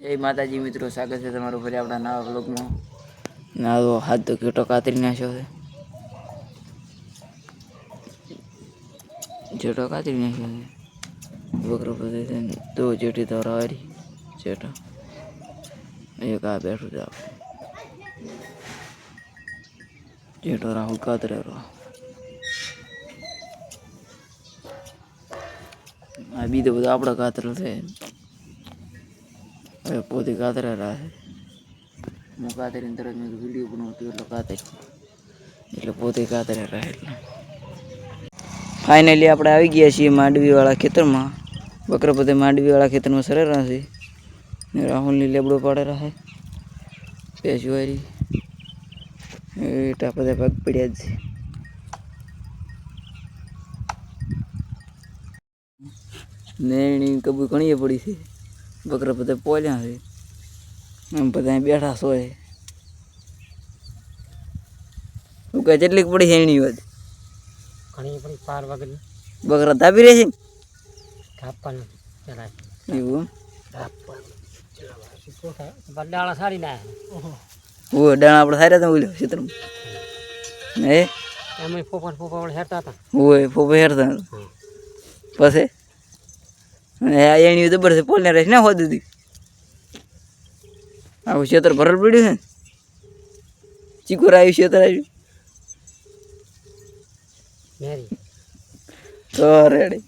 જય માતાજી મિત્રો, સ્વાગત છે તમારું ફરી આપણા નવા બ્લોગમાં ના તો હાથ તો કીટો કાતરી નાખ્યો છે. જેટો કાતરી નાખ્યો છે. બકરો બધે છે ને દો જેટી તો રારી જેટો એક આ બેઠું છે આપણે. જેટો રાહુલ કાતરે રો આ બીજો બધો આપણો કાતરો છે. હવે પોતે કાતરા રાખે હું કાતરીને તરત મેં વીડિયો બનાવતું એટલે કાતરી એટલે પોતે કાતરે રહે એટલે. ફાઇનલી આપણે આવી ગયા છીએ માંડવીવાળા ખેતરમાં. બકરા પોતે માંડવીવાળા ખેતરમાં સરેરા છે. ને રાહુલની લેબડો પાડે રહે. પેશવારી એટલા બધા પગ પડ્યા જ છે. નેણી કબૂ ઘણી પડી છે. બકરા બધા પોલ્યા છે એમ બધા બેઠા સોય. શું કહે કેટલીક પડી છે એની વાત ઘણી પણ પાર વગર બકરા તાપી રહે છે એવું બદલાળા સારી ના ઓ દાણા આપણે સારા હતા બોલ્યો ક્ષેત્રમાં. હે? એમાં ફોફા ફોફા વડે હેરતા હતા. ઓય ફોફે હેરતા પછી? એણી જબર છે પોલને રહીશ ને હોદ દીધી આવું ક્ષેત્ર ભરલ પડ્યું છે ને? ચીકુર આવ્યું ક્ષેત્ર આવ્યું. તો રેડી.